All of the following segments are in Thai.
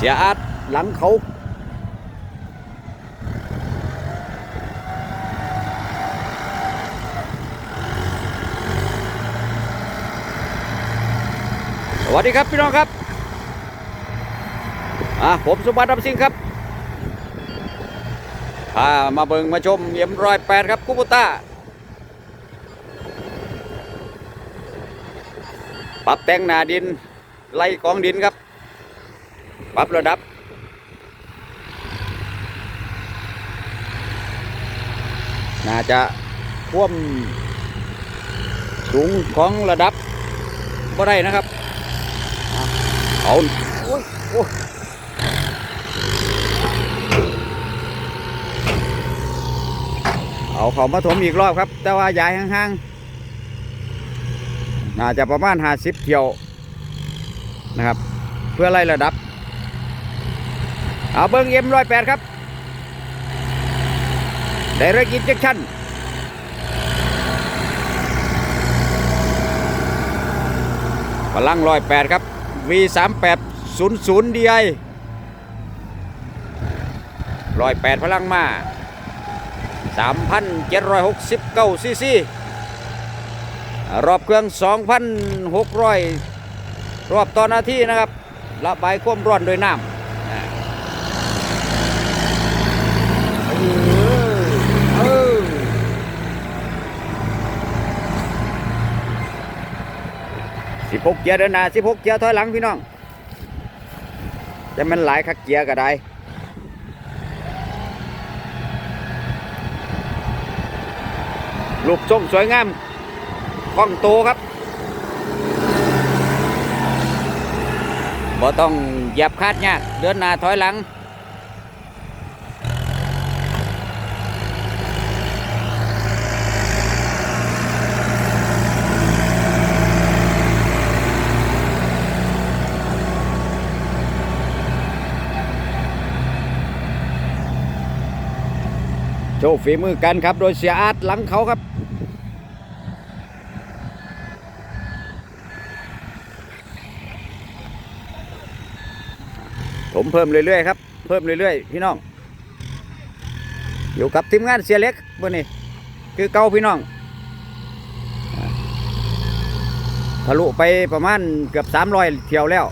ย่ำเสียอาดหลังเขาสวัสดีครับพี่น้องครับอะผมสุบัติดำสิงครับพามาเบิงมาชมเอ็มรอยแปดครับกุบุต้าปรับแต่งหนาดินไล่กองดินครับ ปรับระดับ น่าจะท่วมสูงของระดับก็ได้นะครับ เอาโอ้ยโอ้ยเอาเขามาถมอีกรอบครับ แต่ว่าย้ายห่างๆ น่าจะประมาณห้าสิบเที่ยวนะครับ เพื่อไล่ระดับ เอาเบิ้งเอ็มร้อยแปดครับได้เรกินเจคชั่นพลังร้อยแปดครับ V สามแปดศูนย์ศูนย์ดีไอร้อยแปดพลังมาสามพันเจ็ดร้อยหกสิบเก้าซีซีรอบเครื่อง2,600รอบต่อนาทีนะครับระบายความร้อนโดยน้ำอ่าเออเออ สิบหกเกียร์เดินหน้าสิบหกเกียร์ถอยหลังพี่น้องจะมันหลายคักเกียร์ก็ได้ลูกทรงสวยงามคล่องโตครับบ่ต้องเหยียบคาดยากเดินหน้าถอยหลัง โชว์ฝีมือกันครับ โดยเสียอาร์ตหลังเขาครับ ผมเพิ่มเรื่อยๆครับ เพิ่มเรื่อยๆ พี่น้อง อยู่กับทีมงานเสียเล็กบนนี้คือเก่าพี่น้องทะลุไปประมาณเกือบ 300 เที่ยวแล้ว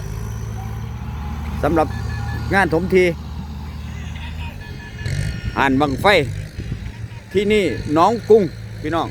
สำหรับงานถมทีอ่านบังไฟ ที่นี่น้องกุ้งพี่น้อง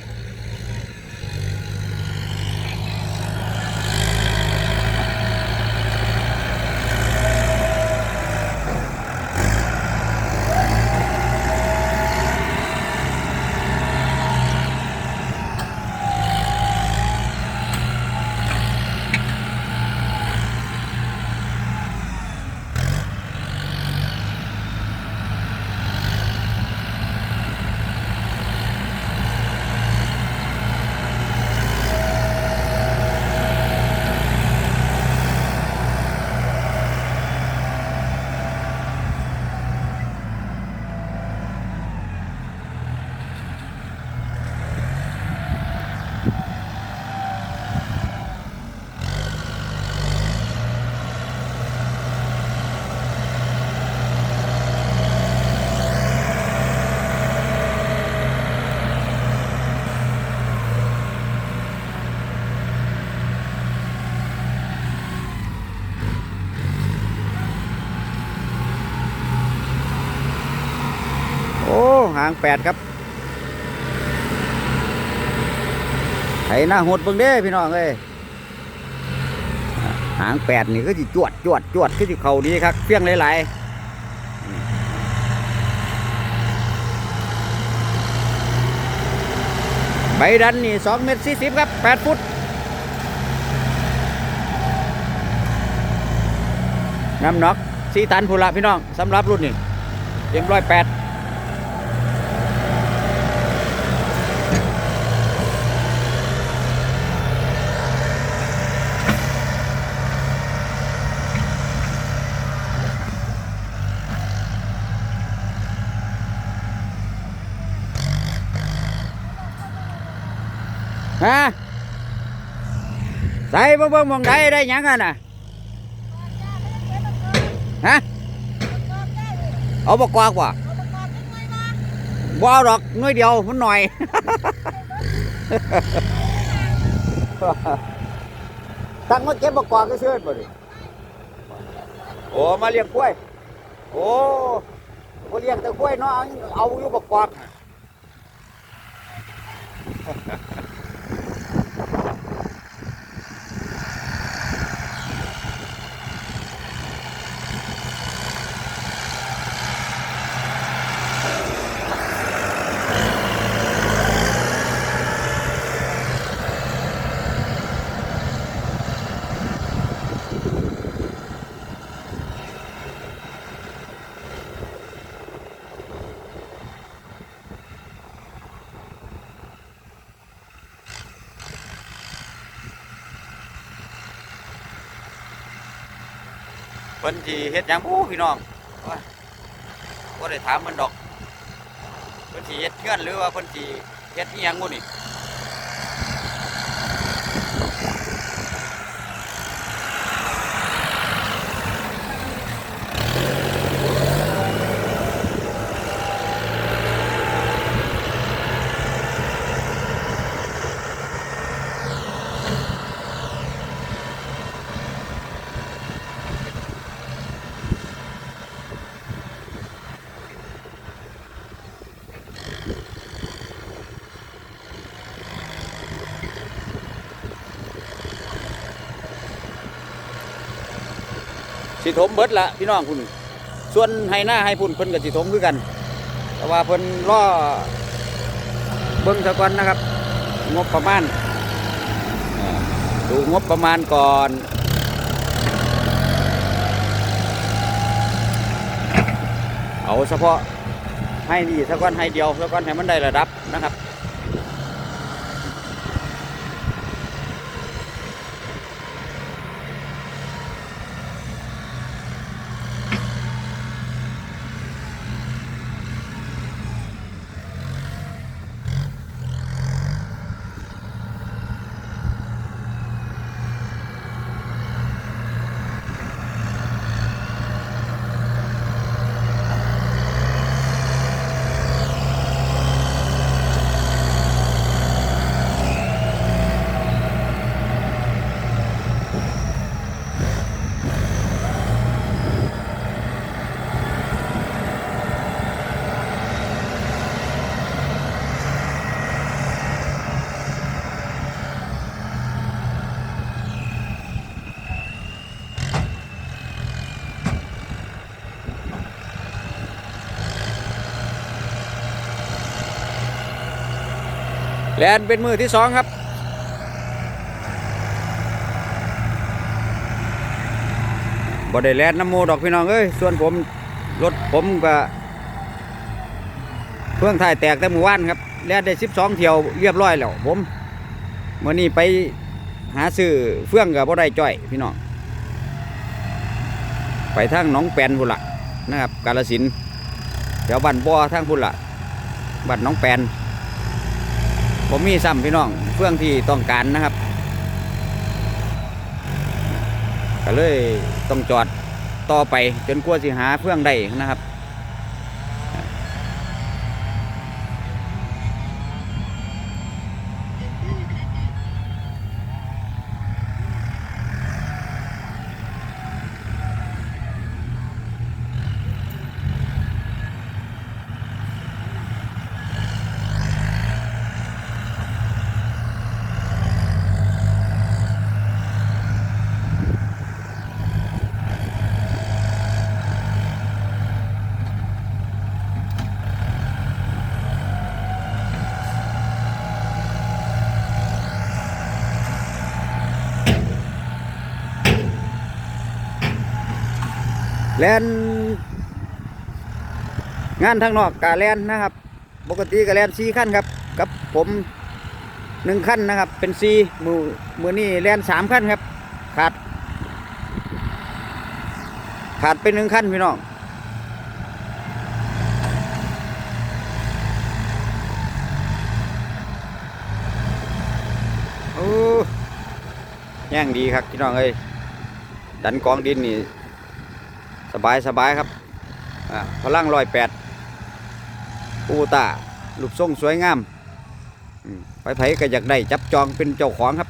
โอ้หางแปดครับไถหน้าหดเบิ่งเด้พี่น้องเอ้ยหางแปดนี่ก็จะจวดจวดจวดก็จะเข่าดีครับเฟี้ยงหลายๆใบดันนี่สองเมตรสี่สิบครับแปดฟุตน้ำหนักสี่ตันพูละพี่น้องสำหรับรุ่นนี้เต็มร้อยแปด ฮะใส่เบิ่งเบิ่งหมองใดได้หยังอะน่ะฮะเอาบกกวากว่ะบ่เอาดอกหน้อยเดียวมันหน่อย ตั้งมาเก็บบกกวากก็เชิญบ่ดิโอ้มาเลี้ยงกล้วย โอ้บ่เลี้ยงแต่กล้วยเนาะเอาอยู่บกกวาก เพิ่นสิเฮ็ดหยังบู้พี่น้องก็ได้ถามมันดอกเพิ่นสิเฮ็ดเทือนหรือว่าเพิ่นสิเฮ็ดอีหยังบ่นี่ สิถมเบิดละพี่น้องคุณส่วนให้หน้าให้พุ่นเพิ่นก็สิถมคือกัน แต่ว่าเพิ่นรอเบิ่งซะกอนนะครับ งบประมาณดูงบประมาณก่อนเอาเฉพาะให้ดีสักก้อนให้เดียวสักก้อนให้มันได้ระดับนะครับ แลนเป็นมือที่สองครับบ่ได้แลนน้ำหมูดอกพี่น้องเอ้ยส่วนผมรถผมก็เพื่องถ่ายแตกแต่หมู่บ้านครับแลนได้สิบสองเที่ยวเรียบร้อยแล้วผมเมื่อนี้ไปหาซื้อเฟื่องกับบ่ได้จ้อยพี่น้องไปทางหนองแปนพุ่นละนะครับกาลสินแถวบ้านบ่อทางพุ่นละบ้านหนองแปน ผมมีซ้ำพี่น้องเฟื่องที่ต้องการนะครับก็เลยต้องจอดต่อไปจนกลัวสิหาเฟื่องได้นะครับ แลนงานทางนอกกาแลนนะครับ ปกติกาแลนสี่ขั้นครับ กับผมหนึ่งขั้นนะครับ เป็นสี่มือมือนี่แลนสามขั้นครับ ขาด ขาดเป็นหนึ่งขั้นพี่น้องโอ้แย่งดีครับพี่น้องเอ้ยดันกองดินนี่ บายสบายครับพลังร้อยแปดปูตาลูกทรงสวยงามไปไผก็อยากได้จับจองเป็นเจ้าของครับ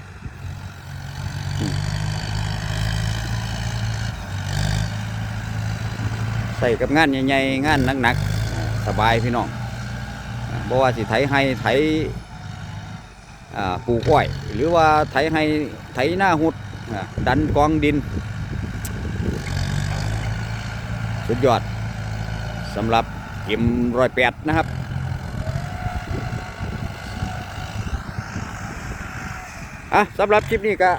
ใส่กับงานใหญ่ๆงานหนักๆสบายพี่น้องอ่าบ่ว่าสิไถให้ไถปลูกอ้อย หรือว่าไถให้ไถหน้าหุดอ่าดันกองดิน สุดยอดสำหรับเอ็มร้อยแปดนะครับอะสำหรับคลิปนี้ก็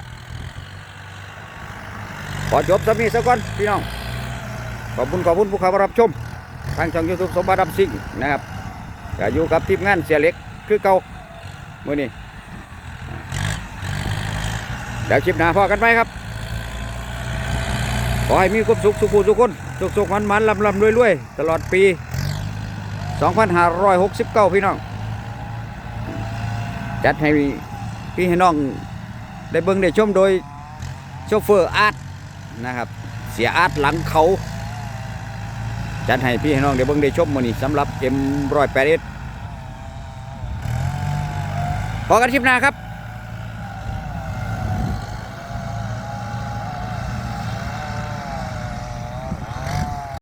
ขอจบสำนี้สักก่อนพี่น้อง ขอบคุณขอบคุณผู้เข้ารับชม ทางช่องยูทูบสมบัติดำซิงนะครับก็อยู่กับทีมงานเสียเล็กคือเก่ามื่อนี้เดี๋ยวคลิปหน้าพอกันไหมครับ ขอให้มีความสุขทุกผู้ทุกคน สุขสุขมันมันลำลำรวยรวยตลอดปี 2569 พี่น้อง จัดให้พี่ให้น้อง ได้เบิ่งได้ชมโดยโชเฟอร์อาร์ตนะครับ เสียอาร์ตหลังเขา จัดให้พี่ให้น้องได้เบิ่งได้ชมมื้อนี้สำหรับ M181 พอกันคลิปหน้าครับ